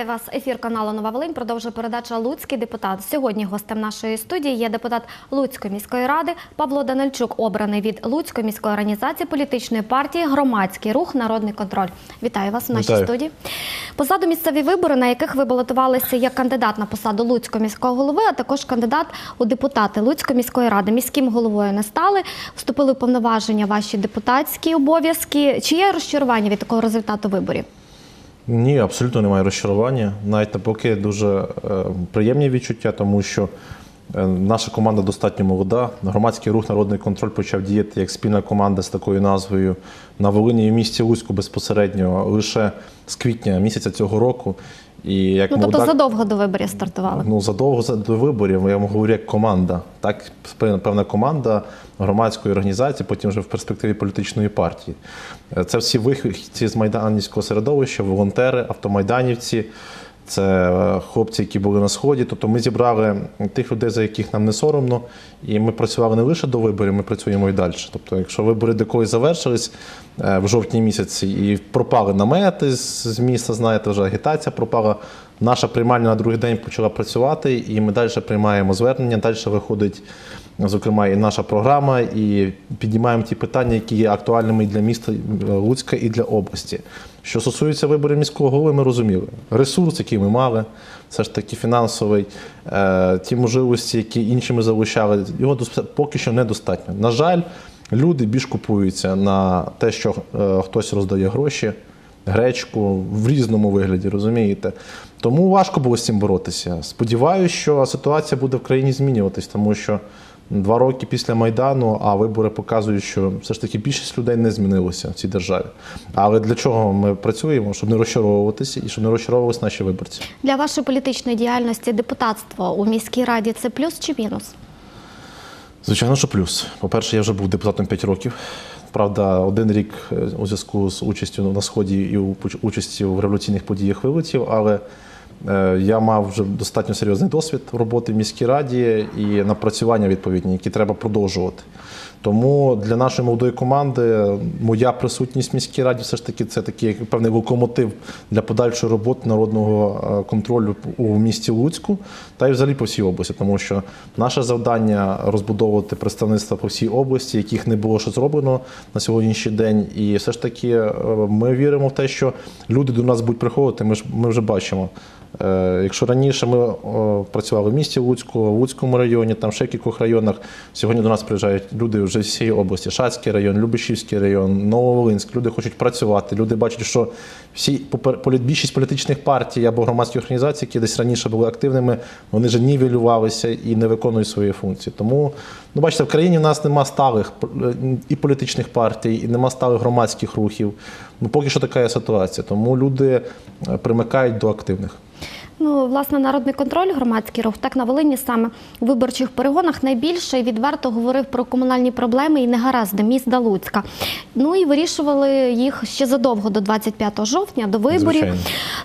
Вітаю вас. Ефір каналу Нова Волинь. Продовжує передача Луцький депутат. Сьогодні гостем нашої студії є депутат Луцької міської ради Павло Данильчук, обраний від Луцької міської організації політичної партії Громадський рух Народний контроль. Вітаю вас у нашій Вітаю. студії. Позаду місцеві вибори, на яких ви балотувалися як кандидат на посаду Луцького міського голови, а також кандидат у депутати Луцької міської ради. Міським головою не стали, вступили в повноваження ваші депутатські обов'язки. Чи є розчарування від такого результату виборів? Ні, абсолютно немає розчарування. Навіть поки дуже е, приємні відчуття, тому що е, наша команда достатньо молода. Громадський рух Народний контроль почав діяти як спільна команда з такою назвою на Волині і в місті Луську безпосередньо лише з квітня місяця цього року. І як Ну тобто так, задовго до виборів стартували. Ну, задовго за- до виборів я вам говорю як команда. Так, певна команда громадської організації, потім вже в перспективі політичної партії. Е, Це всі вихідці з майданівського середовища, волонтери, автомайданівці. Це е, хлопці, які були на сході. Тобто ми зібрали тих людей, за яких нам не соромно, і ми працювали не лише до виборів, ми працюємо і далі. Тобто, якщо вибори когось завершились е, в жовтні місяці і пропали намети з міста, знаєте, вже агітація пропала. Наша приймальня на другий день почала працювати, і ми далі приймаємо звернення. Далі виходить, зокрема, і наша програма, і піднімаємо ті питання, які є актуальними і для міста е, Луцька, і для області. Що стосується виборів міського голови, ми розуміли ресурс, який ми мали, все ж таки фінансовий, е, ті можливості, які інші ми залучали, його поки що недостатньо. На жаль, люди більш купуються на те, що е, хтось роздає гроші гречку в різному вигляді, розумієте? Тому важко було з цим боротися. Сподіваюся, що ситуація буде в країні змінюватись, тому що два роки після Майдану, а вибори показують, що все ж таки більшість людей не змінилося в цій державі. Але для чого ми працюємо? Щоб не розчаровуватися і щоб не розчаровувалися наші виборці. Для вашої політичної діяльності депутатство у міській раді це плюс чи мінус? Звичайно, що плюс. По-перше, я вже був депутатом 5 років. Правда, один рік е, у зв'язку з участю на сході і участі в революційних подіях вилетів, але я мав вже достатньо серйозний досвід роботи в міській раді і напрацювання відповідні, які треба продовжувати. Тому для нашої молодої команди моя присутність в міській раді все ж таки це такий певний локомотив для подальшої роботи народного е, контролю у місті Луцьку та й взагалі по всій області, тому що наше завдання розбудовувати представництва по всій області, яких не було що зроблено на сьогоднішній день. І все ж таки е, ми віримо в те, що люди до нас будуть приходити. Ми ж ми вже бачимо. Е, Якщо раніше ми працювали в місті Луцьку, в Луцькому районі, там ще в кількох районах, сьогодні до нас приїжджають люди вже всієї області: Шацький район, Любешівський район, Нововолинськ. Люди хочуть працювати. Люди бачать, що всі більшість політичних партій або громадських організацій, які десь раніше були активними, вони вже нівелювалися і не виконують свої функції. Тому, ну бачите, в країні в нас нема сталих і політичних партій, і нема сталих громадських рухів. Ну поки що така є ситуація. Тому люди е, примикають до активних. Ну, власне, народний контроль, громадський рух, так на Волині саме у виборчих перегонах найбільше і відверто говорив про комунальні проблеми і негаразди міста Луцька. Ну і вирішували їх ще задовго до 25 жовтня, до виборів. Звичайно.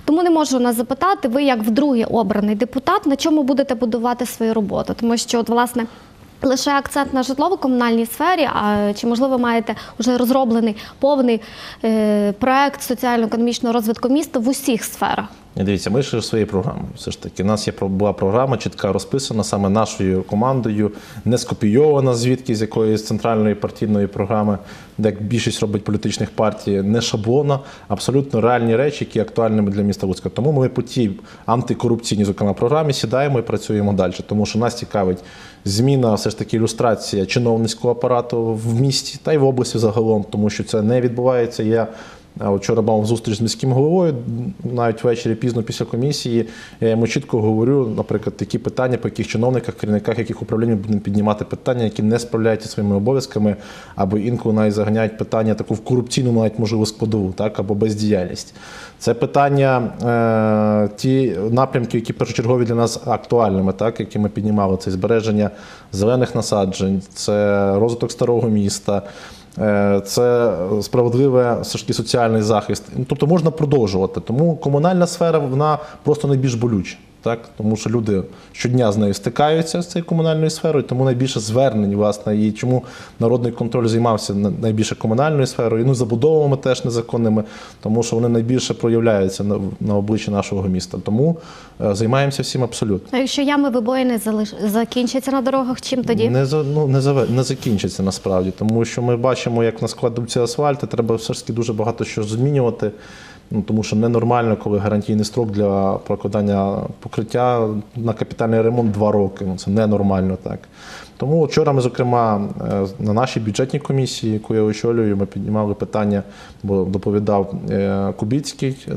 Тому не можу нас запитати, ви як вдруге обраний депутат, на чому будете будувати свою роботу? Тому що, от, власне. Лише акцент на житлово-комунальній сфері, а чи можливо маєте вже розроблений повний е, проект соціально-економічного розвитку міста в усіх сферах? Дивіться, ми ж своєю програмою. Все ж таки, у нас є була програма, чітка розписана саме нашою командою, не скопійована звідки з якоїсь центральної партійної програми, де як більшість робить політичних партій, не шаблона, абсолютно реальні речі, які актуальними для міста Луцька. Тому ми по тій антикорупційній, зокрема, програмі сідаємо і працюємо далі. Тому що нас цікавить зміна, все ж таки, ілюстрація чиновницького апарату в місті та й в області загалом, тому що це не відбувається. Я Вчора мав зустріч з міським головою, навіть ввечері пізно після комісії. Я йому чітко говорю, наприклад, такі питання, по яких чиновниках, керівниках яких управлінь будемо піднімати питання, які не справляються своїми обов'язками, або інколи навіть заганяють питання таку в корупційну, навіть можливо, складову, так або бездіяльність. Це питання, е, ті напрямки, які першочергові для нас актуальними, так які ми піднімали, це збереження зелених насаджень, це розвиток старого міста. Е, Це справедливе соціальний захист. Тобто можна продовжувати. Тому комунальна сфера вона просто найбільш болюча. Так тому що люди щодня з нею стикаються з цією комунальною сферою, тому найбільше звернень, власне, і чому народний контроль займався найбільше комунальною сферою, ну забудовами теж незаконними, тому що вони найбільше проявляються на, на обличчі нашого міста. Тому е, займаємося всім абсолютно. А якщо ями вибоїни залиш... закінчаться на дорогах, чим тоді? Не за ну не заве не закінчиться насправді, тому що ми бачимо, як на складуться асфальти. Треба все ж таки дуже багато що змінювати. Ну тому що ненормально, коли гарантійний строк для прокладання покриття на капітальний ремонт два роки. Ну це ненормально так. Тому вчора ми, зокрема, е, на нашій бюджетній комісії, яку я очолюю, ми піднімали питання, бо доповідав е, Кубіцький,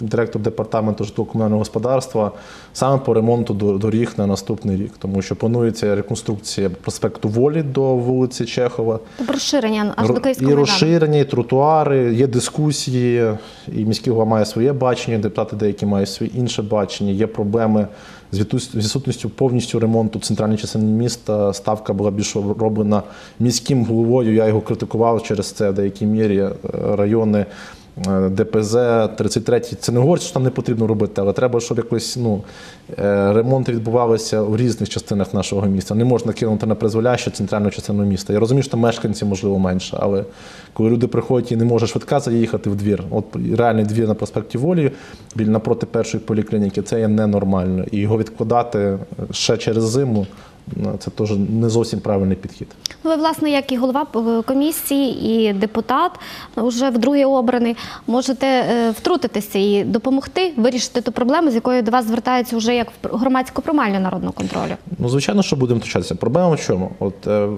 директор департаменту житлово-комунального господарства, саме по ремонту до- доріг на наступний рік, тому що планується реконструкція проспекту Волі до вулиці Чехова. Тобто розширення аж до Київського і розширення, і тротуари, є дискусії, і міський голова має своє бачення, депутати деякі мають своє інше бачення. Є проблеми з відсутністю- повністю ремонту центральної частини міста. Ставка була більш роблена міським головою. Я його критикував через це в деякій мірі е, райони. Е, ДПЗ 33 це не говорить, що там не потрібно робити, але треба, щоб якось ну, е, ремонти відбувалися в різних частинах нашого міста. Не можна кинути на призволяще центральну частину міста. Я розумію, що там мешканців можливо менше, але коли люди приходять і не може швидка заїхати в двір, от реальний двір на проспекті Волі, біля напроти першої поліклініки, це є ненормально. І його відкладати ще через зиму. Ну, Це теж не зовсім правильний підхід. Ну, ви, власне, як і голова комісії, і депутат, вже вдруге обраний, можете е, втрутитися і допомогти вирішити ту проблему, з якою до вас звертаються вже як в громадську приймальню народного контролю. Ну, звичайно, що будемо втручатися. Проблема в чому? От е,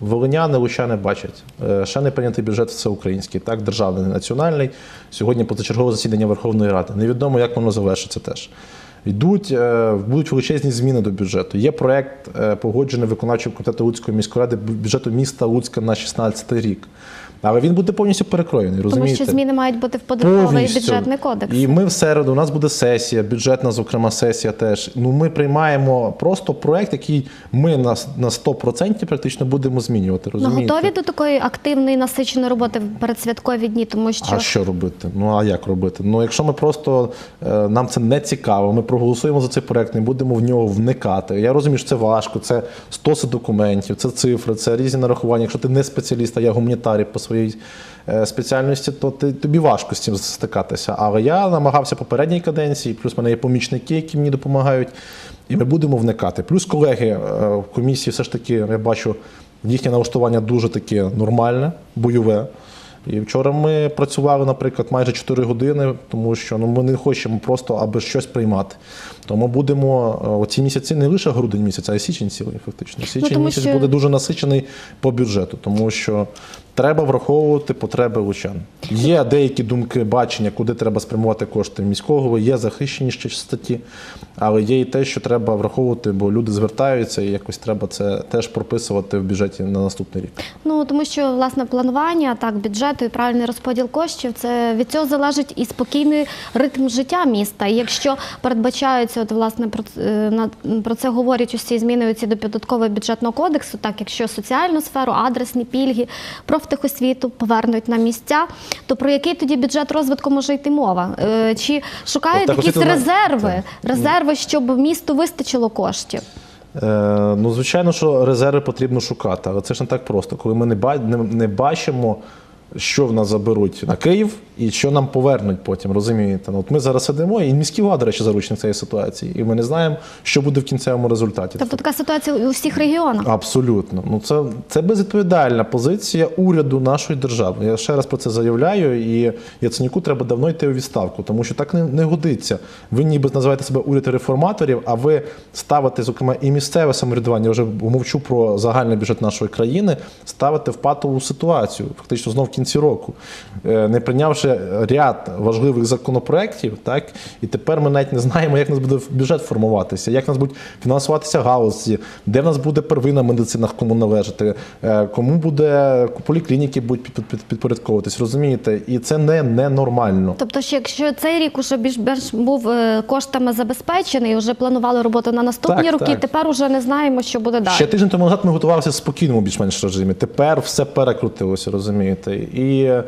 волиняни, лучани бачать. Е, ще не прийнятий бюджет всеукраїнський, так, державний, національний. Сьогодні позачергове засідання Верховної Ради. Невідомо, як воно завершиться теж. Йдуть, е, будуть величезні зміни до бюджету. Є проект, е, погоджений виконавчим комітетом Луцької міської ради бюджету міста Луцька на 16 рік. Але він буде повністю перекроєний. Тому що зміни мають бути в податковий бюджетний кодекс. І ми в середу, у нас буде сесія, бюджетна, зокрема, сесія теж. Ну, ми приймаємо просто проект, який ми на, на 100% практично будемо змінювати. Ну, готові до такої активної насиченої роботи в передсвяткові дні, тому що А що робити? Ну а як робити? Ну якщо ми просто е, нам це не цікаво, ми проголосуємо за цей проект, не будемо в нього вникати. Я розумію, що це важко, це стоси документів, це цифри, це різні нарахування. Якщо ти не спеціаліст, а я гуманітарій по своїй е, спеціальності, то ти, тобі важко з цим стикатися. Але я намагався попередній каденції, плюс в мене є помічники, які мені допомагають, і ми будемо вникати. Плюс колеги е, в комісії, все ж таки, я бачу, їхнє налаштування дуже таке нормальне, бойове. І вчора ми працювали, наприклад, майже 4 години, тому що ну, ми не хочемо просто аби щось приймати. Тому будемо е, оці місяці не лише грудень місяць, а й січень цілий, фактично. Січень тому місяць що- буде дуже насичений по бюджету, тому що треба враховувати потреби лучан. Є деякі думки, бачення, куди треба спрямувати кошти міського, голови, є захищені ще статті, але є і те, що треба враховувати, бо люди звертаються, і якось треба це теж прописувати в бюджеті на наступний рік. Ну тому що власне планування так бюджету і правильний розподіл коштів це від цього залежить і спокійний ритм життя міста. І якщо передбачаються, от власне про е, про це говорять усі зміни оці до податкового бюджетного кодексу, так якщо соціальну сферу, адресні пільги, профтехосвіту повернуть на місця, то про який тоді бюджет розвитку може йти мова? Е, Чи шукають якісь Профтехосвіту на- резерви, резерви, щоб місту вистачило коштів? Е, ну, звичайно, що резерви потрібно шукати, але це ж не так просто. Коли ми не бачимо, що в нас заберуть на Київ і що нам повернуть потім, розумієте? Ну, от ми зараз сидимо, і міські влада, речі, заручник цієї ситуації, і ми не знаємо, що буде в кінцевому результаті. Тобто така ситуація у всіх регіонах. Абсолютно. Ну це, це безвідповідальна позиція уряду нашої держави. Я ще раз про це заявляю. І Яценюку треба давно йти у відставку, тому що так не, не годиться. Ви ніби називаєте себе уряд реформаторів, а ви ставите, зокрема, і місцеве самоврядування, я вже мовчу про загальний бюджет нашої країни, ставите в патову ситуацію, фактично знов в кінці року, Е, не прийнявши ряд важливих законопроєктів, так і тепер ми навіть не знаємо, як у нас буде бюджет формуватися, як у нас будуть фінансуватися галузі, де в нас буде первинна медицина, кому належати, е, кому буде поліклініки будуть під- під- підпорядковуватись, розумієте? І це не ненормально. Тобто, що якщо цей рік уже більш більш був е, коштами забезпечений, вже планували роботу на наступні Так, роки, так. тепер уже не знаємо, що буде далі. Ще тиждень тому назад ми готувалися в спокійному більш-менш режимі. Тепер все перекрутилося, розумієте? і е,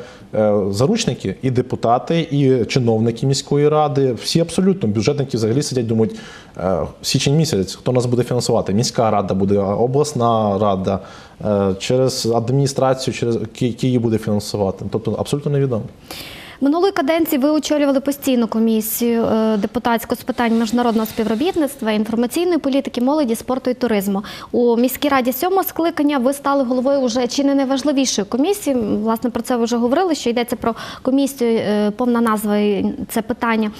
заручники, і депутати, і чиновники міської ради. Всі абсолютно бюджетники взагалі сидять, думають, е, січень місяць, хто нас буде фінансувати? Міська рада буде, обласна рада, е, через адміністрацію, через Ки- Київ буде фінансувати. Тобто абсолютно невідомо. Минулої каденції ви очолювали постійну комісію е, депутатську з питань міжнародного співробітництва, інформаційної політики, молоді, спорту і туризму. У міській раді сьомого скликання ви стали головою уже чи не найважливішої комісії. Власне про це ви вже говорили. Що йдеться про комісію, е, повна назва це питання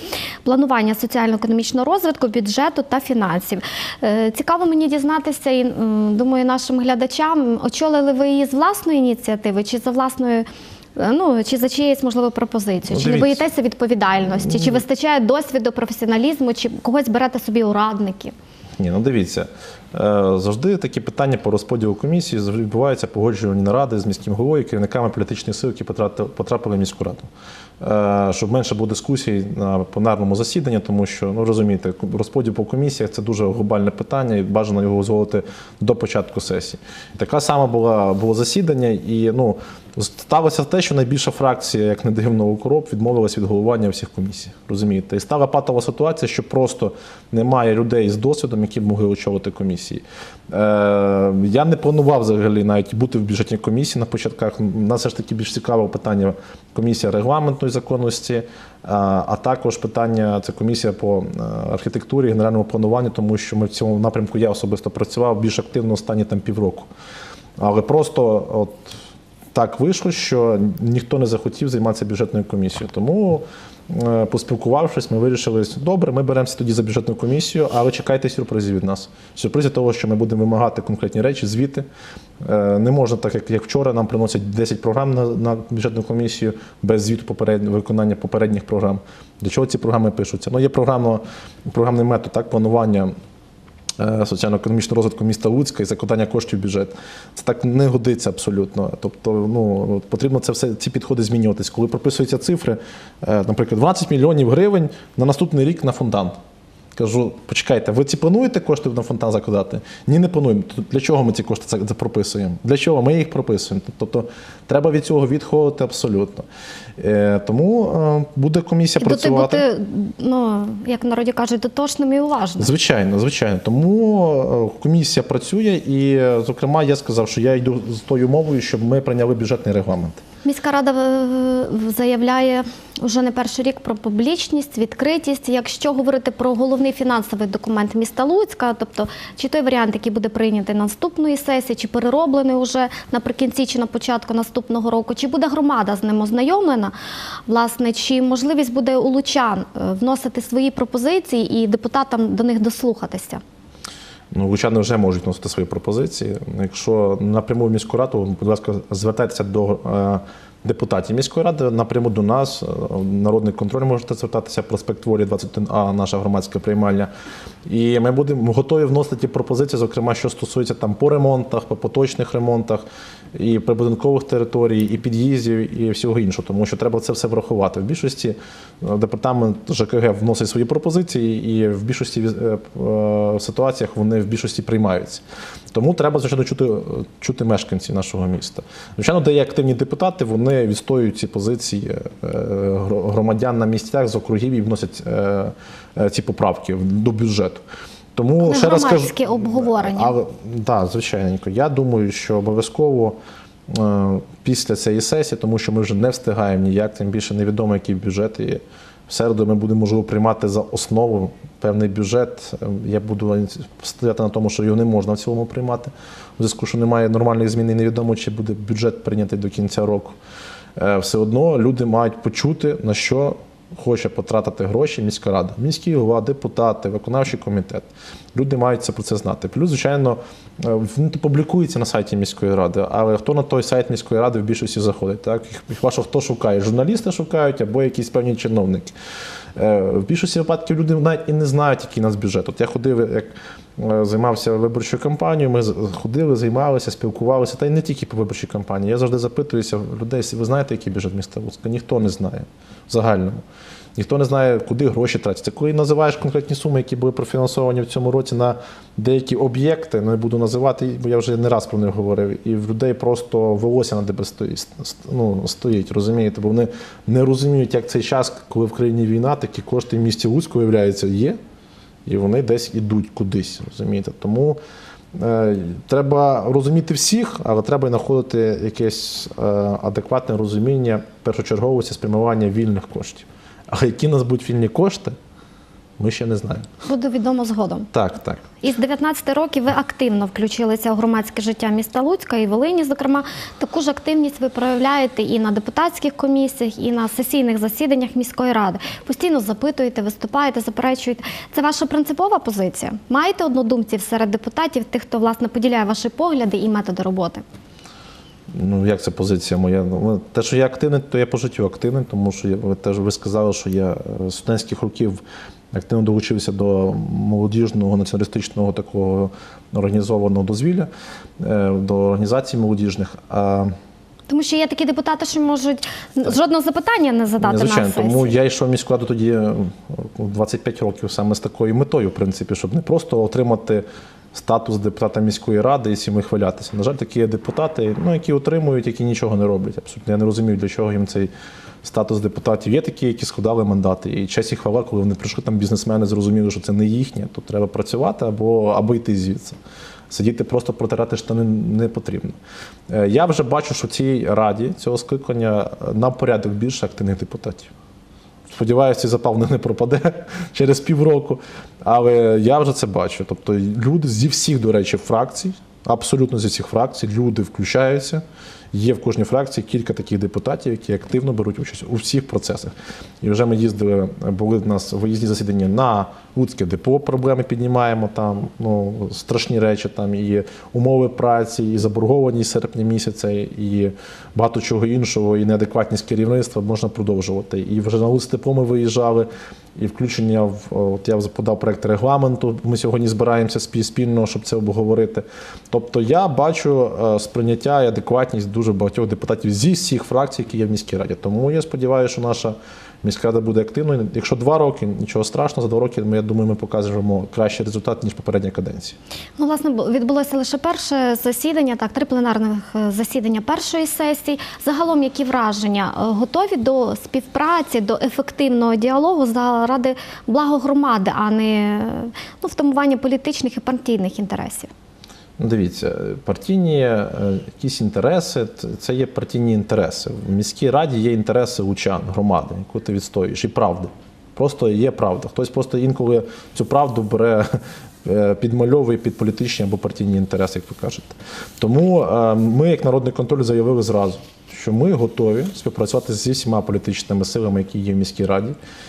планування соціально-економічного розвитку, бюджету та фінансів. Е, Цікаво мені дізнатися, і думаю, нашим глядачам очолили ви її з власної ініціативи чи за власною. Е, Ну чи за чиєюсь можливо пропозицію, Ну, чи не боїтеся відповідальності, чи вистачає досвіду, професіоналізму, чи когось берете собі у радники? Ні, ну дивіться, е, завжди такі питання по розподілу комісії завжди відбуваються погоджувальні наради з міським головою, керівниками політичних сил, які потрапили в міську раду. Е, Щоб менше було дискусій на пленарному засіданні, тому що ну розумієте, розподіл по комісіях це дуже глобальне питання, і бажано його узгодити до початку сесії. Така сама була було засідання, і ну сталося те, що найбільша фракція, як не дивно, укроп, відмовилась від головування всіх комісій. Розумієте, і стала патова ситуація, що просто немає людей з досвідом, які б могли очолити комісії. Е, я не планував взагалі навіть бути в бюджетній комісії на початках. Нас все ж таки більш цікаве питання комісія регламентної законності, а, а також питання це комісія по е, архітектурі, генеральному плануванню, тому що ми в цьому напрямку я особисто працював більш активно останні там півроку. Але просто от так вийшло, що ніхто не захотів займатися бюджетною комісією. Тому, е, поспілкувавшись, ми вирішили, добре, ми беремося тоді за бюджетну комісію, але чекайте сюрпризів від нас. Сюрпризи того, що ми будемо вимагати конкретні речі, звіти. Е, Не можна, так як, як вчора, нам приносять 10 програм на, на бюджетну комісію без звіту попередньо, виконання попередніх програм. Для чого ці програми пишуться? Ну, є програма, програмний метод так, планування соціально-економічного розвитку міста Луцька і закладання коштів в бюджет. Це так не годиться абсолютно. Тобто, ну потрібно це все ці підходи змінюватись. Коли прописуються цифри, е, наприклад, 20 мільйонів гривень на наступний рік на фонтан. Кажу, почекайте, ви ці плануєте кошти на фонтан закладати? Ні, не плануємо. Для чого ми ці кошти прописуємо? Для чого? Ми їх прописуємо. Тобто треба від цього відходити абсолютно. Е, тому е, буде комісія І працювати. бути, ну як народі кажуть, дотошним і уважним. Звичайно, звичайно. Тому е, комісія працює, і, зокрема, я сказав, що я йду з тою мовою, щоб ми прийняли бюджетний регламент. Міська рада заявляє вже не перший рік про публічність, відкритість. Якщо говорити про головний фінансовий документ міста Луцька, тобто чи той варіант, який буде прийнятий наступної сесії, чи перероблений уже наприкінці чи на початку наступного року, чи буде громада з ним ознайомлена, власне, чи можливість буде у лучан е, вносити свої пропозиції і депутатам до них дослухатися? Ну, лучани вже можуть вносити свої пропозиції. Якщо напряму в міську раду, будь ласка, звертайтеся до е, депутатів міської ради, напряму до нас. Е, Народний контроль можете звертатися, проспект Волі 21А, наша громадська приймальня. І ми будемо готові вносити ті пропозиції, зокрема, що стосується там по ремонтах, по поточних ремонтах, і прибудинкових територій, і під'їздів, і всього іншого, тому що треба це все врахувати. В більшості е, департамент ЖКГ вносить свої пропозиції, і в більшості е, е, ситуаціях вони в більшості приймаються. Тому треба звичайно чути, чути мешканців нашого міста. Звичайно, де є активні депутати, вони відстоюють ці позиції громадян на місцях з округів і вносять ці поправки до бюджету. Тому Ну, ще раз кажу, обговорення. Але так, звичайненько. Я думаю, що обов'язково е, після цієї сесії, тому що ми вже не встигаємо ніяк, тим більше невідомо, який бюджет. І в середу ми будемо можливо приймати за основу певний бюджет. Е, Я буду стояти на тому, що його не можна в цілому приймати. У зв'язку, що немає нормальних змін і невідомо, чи буде бюджет прийнятий до кінця року. Е, Все одно люди мають почути, на що хоче потратити гроші міська рада, міський голова, депутати, виконавчий комітет. Люди мають це про це знати. Плюс, звичайно, е, він публікується на сайті міської ради, але хто на той сайт міської ради в більшості заходить? Так? Хіба що хто шукає? Журналісти шукають або якісь певні чиновники. Е, В більшості випадків люди навіть і не знають, який у нас бюджет. От я ходив, як е, займався виборчою кампанією, ми ходили, займалися, спілкувалися, та й не тільки по виборчій кампанії. Я завжди запитуюся людей, ви знаєте, який бюджет міста Луцька? Ніхто не знає в загальному. Ніхто не знає, куди гроші тратяться. Коли називаєш конкретні суми, які були профінансовані в цьому році на деякі об'єкти, не буду називати, бо я вже не раз про них говорив, і в людей просто волосся на тебе стоїть, ну, стоїть, розумієте, бо вони не розуміють, як цей час, коли в країні війна, такі кошти в місті Луцьку, виявляється, є, і вони десь ідуть кудись, розумієте. Тому е, треба розуміти всіх, але треба і знаходити якесь е, адекватне розуміння першочерговості спрямування вільних коштів. А які у нас будуть вільні кошти, ми ще не знаємо. Буде відомо згодом. Так, так. Із 19 років ви активно включилися у громадське життя міста Луцька і Волині. Зокрема, таку ж активність ви проявляєте і на депутатських комісіях, і на сесійних засіданнях міської ради. Постійно запитуєте, виступаєте, заперечуєте. Це ваша принципова позиція. Маєте однодумців серед депутатів, тих, хто власне поділяє ваші погляди і методи роботи? Ну, як це позиція моя? Ну, те, що я активний, то я по життю активний, тому що я, ви теж ви сказали, що я е, з студентських років активно долучився до молодіжного націоналістичного такого організованого дозвілля, е, до організацій молодіжних. А Тому що є такі депутати, що можуть жодного запитання не задати Звичайно, на тому я йшов в міську раду тоді е, 25 років саме з такою метою, в принципі, щоб не просто отримати статус депутата міської ради і всім хвалятися. На жаль, такі є депутати, ну, які отримують, які нічого не роблять. Абсолютно я не розумію, для чого їм цей статус депутатів. Є такі, які складали мандати. І честь і хвала, коли вони прийшли, там бізнесмени зрозуміли, що це не їхнє, то треба працювати або, або йти звідси. Сидіти просто протирати штани не потрібно. Е, Я вже бачу, що в цій раді цього скликання на порядок більше активних депутатів. Сподіваюся, цей запал не пропаде через півроку. Але я вже це бачу. Тобто люди зі всіх, до речі, фракцій, абсолютно зі всіх фракцій, люди включаються. Є в кожній фракції кілька таких депутатів, які активно беруть участь у всіх процесах. І вже ми їздили, були в нас виїзні засідання на Луцьке депо, проблеми піднімаємо там, ну, страшні речі, там і умови праці, і заборгованість серпня місяця, і багато чого іншого, і неадекватність керівництва можна продовжувати. І вже на Луцьке депо ми виїжджали, і включення в от я подав проект регламенту. Ми сьогодні збираємося спі- спільно, щоб це обговорити. Тобто я бачу е, сприйняття і адекватність дуже багатьох депутатів зі всіх фракцій, які є в міській раді. Тому я сподіваюся, що наша міська рада буде активною. Якщо два роки, нічого страшного, за два роки ми, я думаю, ми покажемо кращий результат ніж попередня каденція. Ну, власне, відбулося лише перше засідання, так, три пленарних е, засідання першої сесії. Загалом, які враження Е, готові до співпраці, до ефективного діалогу заради благо громади, а не ну, втамування політичних і партійних інтересів? Ну, Дивіться, партійні е, якісь інтереси це є партійні інтереси. В міській раді є інтереси лучан, громади, яку ти відстоюєш, і правди. Просто є правда. Хтось просто інколи цю правду бере, е, підмальовує під політичні або партійні інтереси, як ви кажете. Тому е, ми, як народний контроль, заявили зразу. Що ми готові співпрацювати зі всіма політичними силами, які є в міській раді,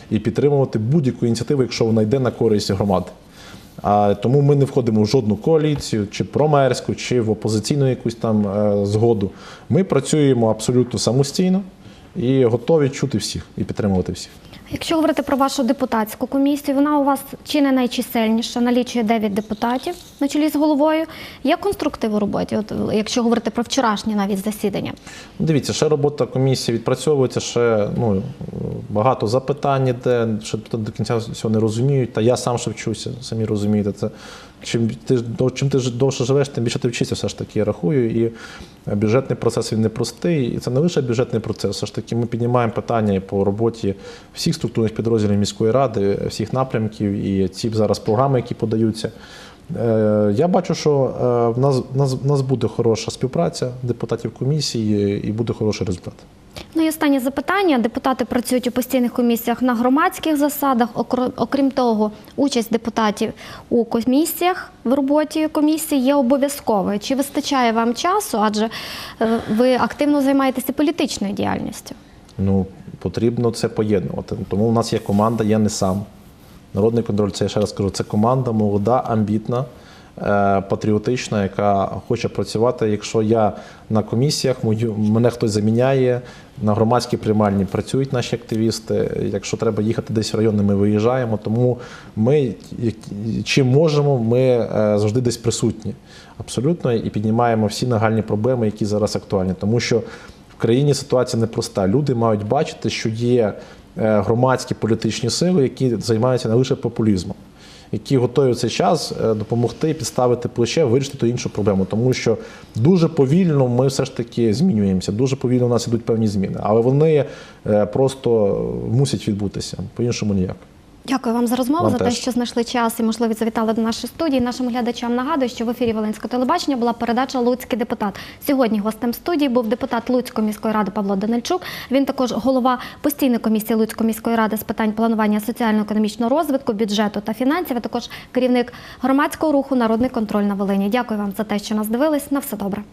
і підтримувати будь-яку ініціативу, якщо вона йде на користь громади. А тому ми не входимо в жодну коаліцію, чи промерську, чи в опозиційну якусь там е, згоду. Ми працюємо абсолютно самостійно і готові чути всіх і підтримувати всіх. Якщо говорити про вашу депутатську комісію, вона у вас чи не найчисельніша, налічує 9 депутатів на чолі з головою. Є конструктив у роботі, от, якщо говорити про вчорашнє навіть засідання? Ну, Дивіться, ще робота комісії відпрацьовується, ще ну, багато запитань, іде, ще до кінця всього не розуміють. Та я сам ще вчуся, самі розумієте. Це чим ти до- чим ти довше живеш, тим більше ти вчишся, все ж таки я рахую. І бюджетний процес він непростий. І це не лише бюджетний процес. Все ж таки, ми піднімаємо питання по роботі всіх структурних підрозділів міської ради, всіх напрямків і ці зараз програми, які подаються. Е, Я бачу, що е, в нас, в нас буде хороша співпраця депутатів комісії і буде хороший результат. Ну і останнє запитання. Депутати працюють у постійних комісіях на громадських засадах. Окрім того, участь депутатів у комісіях в роботі комісії є обов'язковою. Чи вистачає вам часу? Адже е, ви активно займаєтеся політичною діяльністю. Ну, потрібно це поєднувати. Тому у нас є команда, я не сам. Народний контроль, це я ще раз кажу, це команда молода, амбітна, е, патріотична, яка хоче працювати. Якщо я на комісіях, мою, мене хтось заміняє, на громадській приймальні працюють наші активісти. Якщо треба їхати десь в райони, ми виїжджаємо. Тому ми, чим можемо, ми е, завжди десь присутні. Абсолютно, і піднімаємо всі нагальні проблеми, які зараз актуальні. Тому що в країні ситуація непроста. Люди мають бачити, що є е, громадські політичні сили, які займаються не лише популізмом. Які готові цей час е, допомогти підставити плече, вирішити ту іншу проблему, тому що дуже повільно ми все ж таки змінюємося. Дуже повільно у нас ідуть певні зміни, але вони е, просто мусять відбутися по-іншому ніяк. Дякую вам за розмову, Вам за те, теж. що знайшли час і можливість завітали до нашої студії. Нашим глядачам нагадую, що в ефірі Волинського телебачення була передача Луцький депутат. Сьогодні гостем студії був депутат Луцької міської ради Павло Данильчук. Він також голова постійної комісії Луцької міської ради з питань планування соціально-економічного розвитку, бюджету та фінансів. а також керівник громадського руху Народний контроль на Волині. Дякую вам за те, що нас дивились. На все добре.